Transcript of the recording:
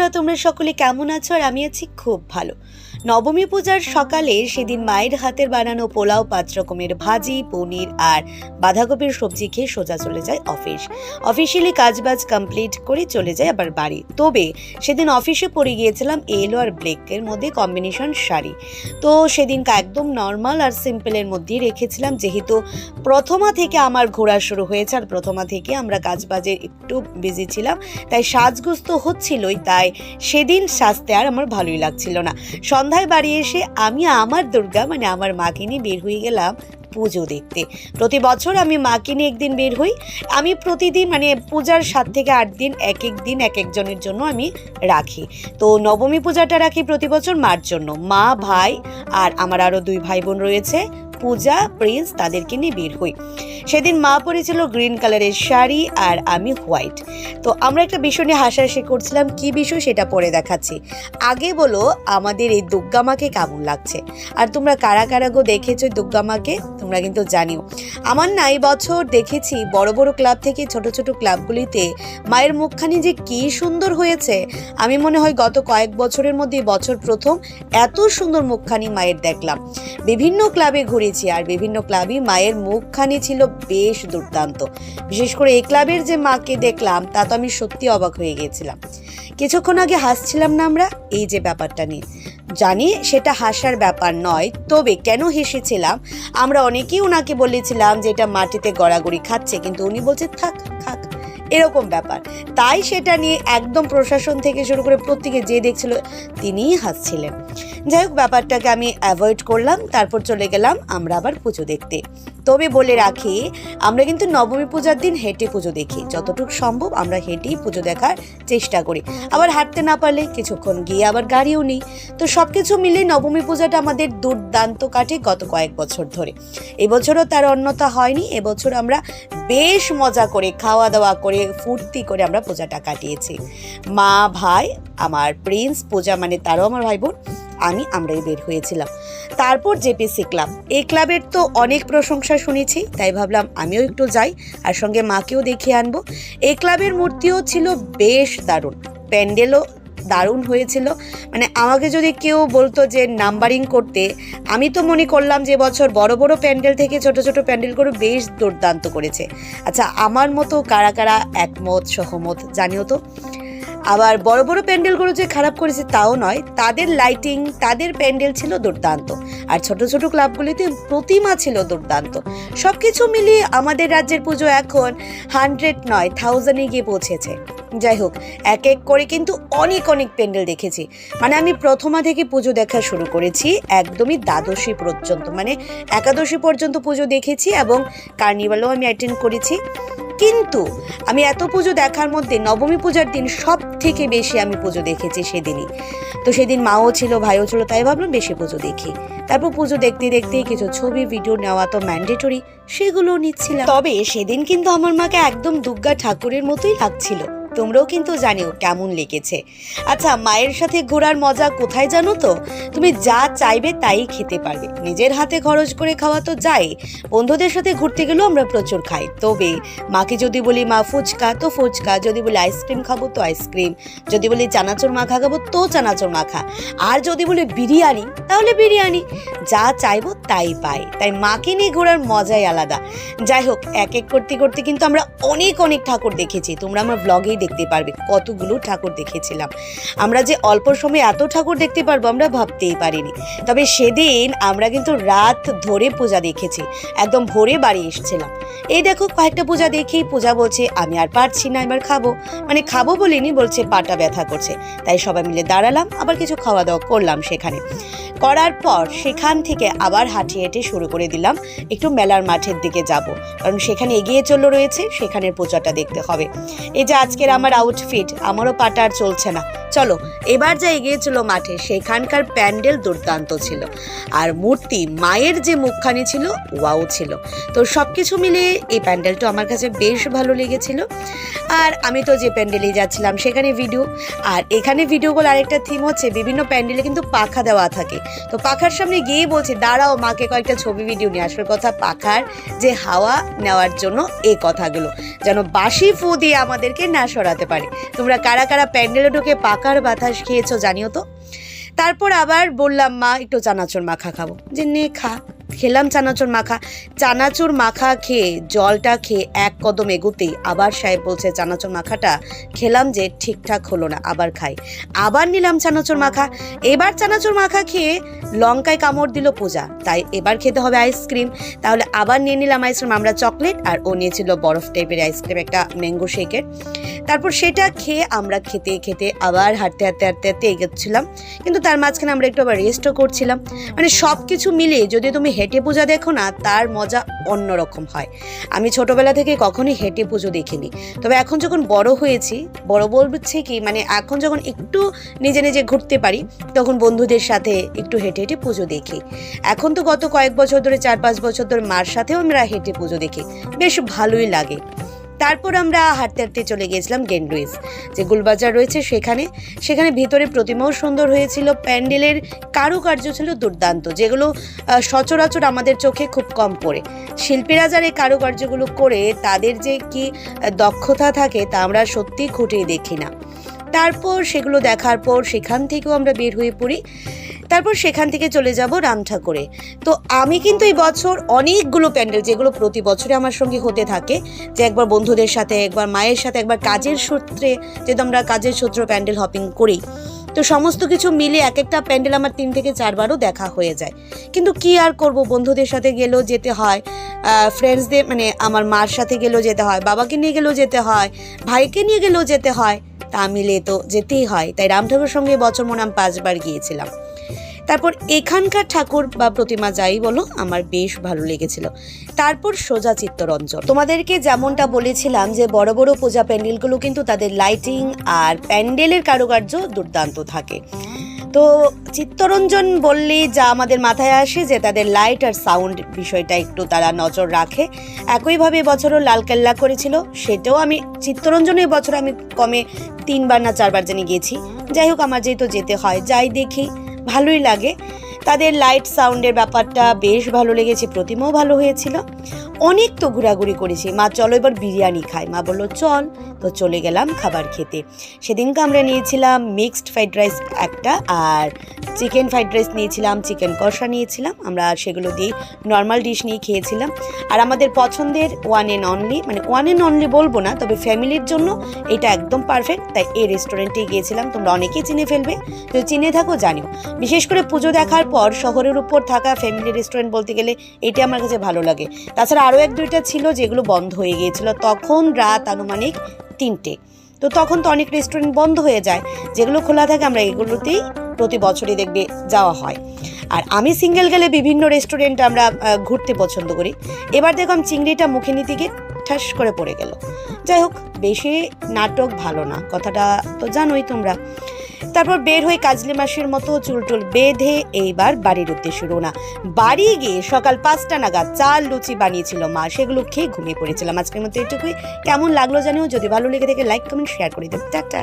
বন্ধুরা তোমরা সকলে কেমন আছো? আর আমি আছি খুব ভালো। নবমী পূজার সকালে সেদিন মায়ের হাতের বানানো পোলাও, পাঁচ রকমের ভাজি, পনির আর বাঁধাকপির সবজি খেয়ে সোজা চলে যায় অফিস। অফিসিয়ালি কাজবাজ কমপ্লিট করে চলে যায় আবার বাড়ি। তবে সেদিন অফিসে পড়ে গিয়েছিলাম এলো আর ব্লেকের মধ্যে কম্বিনেশন শাড়ি। তো সেদিন একদম নর্মাল আর সিম্পলের মধ্যেই রেখেছিলাম, যেহেতু প্রথমা থেকে আমার ঘোরা শুরু হয়েছে আর প্রথমা থেকে আমরা কাজবাজে একটু বিজি ছিলাম, তাই সাজগুজ তো হচ্ছিলই, তাই সেদিন সাজতে আর আমার ভালোই লাগছিল না। সন্ধ্যায় বাড়ি এসে আমি আমার দুর্গা মানে আমার মাকে নিয়ে বের হয়ে গেলাম পুজো দেখতে। প্রতি বছর আমি মাকে নিয়ে একদিন বের হই। আমি প্রতিদিন মানে পূজার সাত থেকে আট দিন, এক এক দিন, এক একজনের জন্য আমি রাখি। তো নবমী পূজাটা রাখি প্রতি বছর মার জন্য। মা, ভাই আর আমার আরও দুই ভাই বোন রয়েছে। পূজা, প্রিন্স তাদেরকে নিয়ে বের হই। সেদিন মা পরেছিল গ্রিন কালারের শাড়ি আর আমি হোয়াইট। তো আমরা একটা বিষয় নিয়ে হাসাহাসি করছিলাম, কি বিষয় সেটা পরে দেখাচ্ছি। আগে বলো, আমাদের এই দুর্গামাকে কেমন লাগছে? আর তোমরা কারা কারা গো দেখেছ দুর্গামাকে তোমরা কিন্তু জানিও। আমার না এই বছর দেখেছি বড় বড় ক্লাব থেকে ছোট ছোট ক্লাবগুলিতে মায়ের মুখখানি যে কি সুন্দর হয়েছে। আমি মনে হয় গত কয়েক বছরের মধ্যে বছর প্রথম এত সুন্দর মুখখানি মায়ের দেখলাম। বিভিন্ন ক্লাবে ঘুরেছি আর বিভিন্ন ক্লাবই মায়ের মুখখানি ছিল বেশ দুর্দান্ত। বিশেষ করে এই ক্লাবের যে মাকে দেখলাম, তা তো আমি সত্যি অবাক হয়ে গিয়েছিলাম কিছুক্ষণ আগে হাসছিলাম না আমরা? এই যে ব্যাপারটা নিয়ে। জানি সেটা হাসার ব্যাপার নয়, তবে কেন হেসেছিলাম? আমরা অনেকেই ওনাকে বলেছিলাম যে এটা মাটিতে গড়াগড়ি খাচ্ছে, কিন্তু উনি বলছে, থাক খাক এরকম ব্যাপার। তাই সেটা নিয়ে একদম প্রশাসন থেকে শুরু করে প্রত্যেকে যে দেখছিল তিনিই হাসছিলেন। যাই হোক, ব্যাপারটাকে আমি অ্যাভয়েড করলাম, তারপর চলে গেলাম আমরা আবার পুজো দেখতে। তবে বলে রাখি, আমরা কিন্তু নবমী পূজার দিন হেঁটে পুজো দেখি। যতটুকু সম্ভব আমরা হেঁটেই পুজো দেখার চেষ্টা করি। আবার হাঁটতে না পারলে কিছুক্ষণ গিয়ে আবার গাড়িও নিই। তো সব কিছু মিলে নবমী পূজাটা আমাদের দুর্দান্ত কাটে গত কয়েক বছর ধরে। এবছরও তার অন্যতা হয়নি, এবছর আমরা বেশ মজা করে খাওয়া দাওয়া করে, ফুর্তি করে আমরা পূজাটা কাটিয়েছি। মা, ভাই, আমার প্রিন্স, পূজা মানে তারও আমার ভাই বোন আমি আমরাই বের হয়েছিলাম। তারপর জেপিসি ক্লাব এই ক্লাবের তো অনেক প্রশংসা শুনেছি, তাই ভাবলাম আমিও একটু যাই আর সঙ্গে মাকেও দেখিয়ে আনব। এই ক্লাবের মূর্তিও ছিল বেশ দারুণ। প্যান্ডেলও দারুণ হয়েছিল। মানে আমাকে যদি কেউ বলতো যে নাম্বারিং করতে, আমি তো মনে করলাম যে বছর বড় বড় প্যান্ডেল থেকে ছোট ছোট প্যান্ডেলগুলো বেশ দুর্দান্ত করেছে। আচ্ছা আমার মতো কারা কারা একমত, সহমত জানিও তো। আবার বড় বড় প্যান্ডেলগুলো যে খারাপ করেছে তাও নয়, তাদের লাইটিং তাদের প্যান্ডেল ছিল দুর্দান্ত। আর ছোট ছোট ক্লাবগুলিতে প্রতিমা ছিল দুর্দান্ত। সব কিছু মিলিয়ে আমাদের রাজ্যের পুজো এখন হান্ড্রেড নয় থাউজেন্ডে গিয়ে পৌঁছেছে। যাই হোক, এক এক করে কিন্তু অনেক অনেক প্যান্ডেল দেখেছি। মানে আমি প্রথমা থেকে পুজো দেখা শুরু করেছি একদমই দ্বাদশী পর্যন্ত। মানে একাদশী পর্যন্ত পুজো দেখেছি এবং কার্নিভালও আমি অ্যাটেন্ড করেছি। কিন্তু আমি এত পুজো দেখার মধ্যে নবমী পূজার দিন সব থেকে বেশি আমি পুজো দেখেছি সেদিনই। তো সেদিন মাও ছিল, ভাইও ছিল, তাই ভাবলাম বেশি পুজো দেখি। তারপর পুজো দেখতে দেখতে কিছু ছবি ভিডিও নেওয়া তো ম্যান্ডেটরি সেগুলো নিচ্ছিলাম। তবে সেদিন কিন্তু আমার মাকে একদম দুর্গা ঠাকুরের মতোই লাগছিল। তোমরাও কিন্তু জানিও কেমন লেগেছে। আচ্ছা মায়ের সাথে ঘোরার মজা কোথায় জানো তো? তুমি যা চাইবে তাই খেতে পারবে। নিজের হাতে খরচ করে খাওয়া তো যাই বন্ধুদের সাথে ঘুরতে গেলেও আমরা প্রচুর খাই। তবে মাকে যদি বলি, মা, ফুচকা, তো ফুচকা। যদি বলি, আইসক্রিম খাব, তো আইসক্রিম। যদি বলি, চানাচুর মাখা খাব, তো চানাচুর মাখা। আর যদি বলি, বিরিয়ানি, তাহলে বিরিয়ানি। যা চাইব তাই পাই। তাই মাকে নিয়ে ঘোরার মজাই আলাদা। যাই হোক, এক এক করতে করতে কিন্তু আমরা অনেক অনেক ঠাকুর দেখেছি। তোমরা আমার ব্লগেই দেখতে পারবে। কতগুলো ঠাকুর দেখেছিলাম। আমরা যে অল্প সময়ে এত ঠাকুর দেখতে পারব, আমরা ভাবতেই পারিনি। তবে সেদিন আমরা কিন্তু রাত ধরে পূজা দেখেছি। একদম ভোরে বাড়ি এসেছিলাম। এই দেখো কয়েকটা পূজা দেখেই পূজা বলছে, আমি আর পারছি না, এবার খাব। মানে খাব বলিনি, বলছে পাটা ব্যথা করছে। তাই সবাই মিলে দাঁড়ালাম, আবার কিছু খাওয়া দাওয়া করলাম সেখানে। করার পর সেখান থেকে আবার হাঁটি হেঁটে শুরু করে দিলাম, একটু মেলার মাঠের দিকে যাব। কারণ সেখানে এগিয়ে চলল রয়েছে, সেখানের পূজাটা দেখতে হবে। এই যে আজকের আমার আউটফিট আমারও পাটা আর চলছে না। চলো, এবার যা এগিয়ে চলো মাঠে, সেখানকার প্যান্ডেল দুর্দান্ত ছিল। আর মূর্তি মায়ের যে মুখখানি ছিল, ওয়াও ছিল। তো সব কিছু মিলিয়ে এই প্যান্ডেলটা আমার কাছে বেশ ভালো লেগেছিল। আর আমি তো যে প্যান্ডেলে যাচ্ছিলাম, সেখানে ভিডিও। আর এখানে ভিডিওগুলো আরেকটা থিম হচ্ছে, বিভিন্ন প্যান্ডেলে কিন্তু পাখা দেওয়া থাকে। তো পাখার সামনে গিয়ে বলছি, দাঁড়াও মাকে কয়েকটা ছবি ভিডিও নিয়ে আসবার কথা পাখার যে হাওয়া নেওয়ার জন্য এই কথাগুলো। যেন বাসি ফু দিয়ে আমাদেরকে না সরাতে পারে। তোমরা কারা কারা প্যান্ডেলে ঢুকে পাকার বাতাস খেয়েছো জানিও তো। তারপর আবার বললাম, মা, একটু চানাচুর মাখা খাব। যে, নে, খা। খেলাম চানাচুর মাখা। চানাচুর মাখা খেয়ে, জলটা খেয়ে এক কদম এগোতেই আবার সাহেব বলছে, চানাচুর মাখাটা খেলাম যে ঠিকঠাক হলো না, আবার খাই। আবার নিলাম চানাচুর মাখা। এবার চানাচুর মাখা খেয়ে লঙ্কায় কামড় দিল পূজা। তাই এবার খেতে হবে আইসক্রিম। তাহলে আবার নিয়ে নিলাম আইসক্রিম, আমরা চকলেট, আর ও নিয়েছিল বরফ টাইপের আইসক্রিম, একটা ম্যাঙ্গো শেকের। তারপর সেটা খেয়ে আমরা খেতে খেতে আবার হাঁটতে হাঁটতে হাঁটতে হাঁটতে এগোচ্ছিলাম। কিন্তু তার মাঝখানে আমরা একটু আবার রেস্টও করছিলাম। মানে সব কিছু মিলিয়ে যদি তুমি হেঁটে পূজা দেখো না, তার মজা অন্যরকম হয়। আমি ছোটবেলা থেকে কখনোই হেঁটে পুজো দেখিনি। তবে এখন যখন বড় হয়েছি, বড় বলছে কি মানে এখন যখন একটু নিজে নিজে ঘুরতে পারি, তখন বন্ধুদের সাথে একটু হেঁটে হেঁটে পুজো দেখি। এখন তো গত কয়েক বছর ধরে, চার পাঁচ বছর ধরে মার সাথেও আমরা হেঁটে পুজো দেখি। বেশ ভালোই লাগে। তারপর আমরা হাঁটতে হাঁটতে চলে গিয়েছিলাম গেন্ডুইস যে গুলবাজার রয়েছে সেখানে। সেখানে ভিতরে প্রতিমাও সুন্দর হয়েছিল, প্যান্ডেলের কারুকার্য ছিল দুর্দান্ত, যেগুলো সচরাচর আমাদের চোখে খুব কম পড়ে। শিল্পীরা যারা এই কারুকার্যগুলো করে, তাদের যে কি দক্ষতা থাকে, তা আমরা সত্যি খুঁটিয়ে দেখি না। তারপর সেগুলো দেখার পর সেখান থেকেও আমরা বের হয়ে পড়ি। তারপর সেখান থেকে চলে যাব রাম ঠাকুরে। তো আমি কিন্তু এই বছর অনেকগুলো প্যান্ডেল, যেগুলো প্রতি বছরে আমার সঙ্গে হতে থাকে, যে একবার বন্ধুদের সাথে, একবার মায়ের সাথে, একবার কাজের সূত্রে, যেহেতু আমরা কাজের সূত্রে প্যান্ডেল হপিং করি। তো সমস্ত কিছু মিলে এক একটা প্যান্ডেল আমার তিন থেকে চারবারও দেখা হয়ে যায়। কিন্তু কি আর করব? বন্ধুদের সাথে গেলেও যেতে হয় ফ্রেন্ডসদের মানে আমার মার সাথে গেলেও যেতে হয়, বাবাকে নিয়ে গেলেও যেতে হয়, ভাইকে নিয়ে গেলেও যেতে হয়, তা মিলে তো যেতেই হয়। তাই রাম ঠাকুরের সঙ্গে বছর মনে আমি পাঁচবার গিয়েছিলাম। তারপর এখানকার ঠাকুর বা প্রতিমা যাই বলো, আমার বেশ ভালো লেগেছিল। তারপর সোজা চিত্তরঞ্জন। তোমাদেরকে যেমনটা বলেছিলাম যে বড় বড় পূজা প্যান্ডেলগুলো কিন্তু তাদের লাইটিং আর প্যান্ডেলের কারুকার্য দুর্দান্ত থাকে। তো চিত্তরঞ্জন বললে যা আমাদের মাথায় আসে যে তাদের লাইট আর সাউন্ড বিষয়টা একটু তারা নজর রাখে। একইভাবে এবছরও লালকেল্লা করেছিল, সেটাও আমি চিত্তরঞ্জনে বছর আমি কমে তিনবার না চারবার জানি গেছি যাই হোক, আমার যেহেতু যেতে হয়, যাই দেখি। ভালোই লাগে। তাদের লাইট সাউন্ডের ব্যাপারটা বেশ ভালো লেগেছে, প্রতিমাও ভালো হয়েছিল। অনেক তো ঘোরাঘুরি করেছি। মা, চলো এবার বিরিয়ানি খাই। মা বলল, চল। তো চলে গেলাম খাবার খেতে। সেদিনকে আমরা নিয়েছিলাম মিক্সড ফ্রাইড রাইস একটা আর চিকেন ফ্রাইড রাইস নিয়েছিলাম চিকেন কষা নিয়েছিলাম। আমরা সেগুলো দিয়ে নর্মাল ডিশ নিয়ে খেয়েছিলাম। আর আমাদের পছন্দের ওয়ান এন্ড অনলি মানে ওয়ান এন্ড অনলি বলব না, তবে ফ্যামিলির জন্য এটা একদম পারফেক্ট তাই এই রেস্টুরেন্টে গিয়েছিলাম। তোমরা অনেকেই চিনে ফেলবে। যদি চিনে থাকো, জানিও। বিশেষ করে পুজো দেখার পর শহরের উপর থাকা ফ্যামিলি রেস্টুরেন্ট বলতে গেলে এটা আমার কাছে ভালো লাগে। তাছাড়া আরও এক দুইটা ছিল যেগুলো বন্ধ হয়ে গিয়েছিল। তখন রাত আনুমানিক তিনটে। তো তখন তো অনেক রেস্টুরেন্ট বন্ধ হয়ে যায়। যেগুলো খোলা থাকে আমরা এগুলোতেই প্রতি বছরই দেখবে যাওয়া হয়। আর আমি সিঙ্গেল গেলে বিভিন্ন রেস্টুরেন্ট আমরা ঘুরতে পছন্দ করি। এবার দেখলাম চিংড়িটা মুখে নিতে গিয়ে ঠাস করে পড়ে গেল। যাই হোক, বেশি নাটক ভালো না। কথাটা তো জানোই তোমরা। তারপর বের হয়ে কাজলি মাসির মতো চুলটুল বেঁধে এইবার বাড়ির উদ্দেশ্যে রোনা বাড়ি গিয়ে সকাল পাঁচটা নাগাদ চাল, লুচি বানিয়েছিল মা। সেগুলো খেয়ে ঘুমিয়ে পড়েছিলাম। আজকের মতো এটুকুই। কেমন লাগল জানিও? যদি ভালো লেগে থাকে লাইক কমেন্ট শেয়ার করে দেব। টাটা।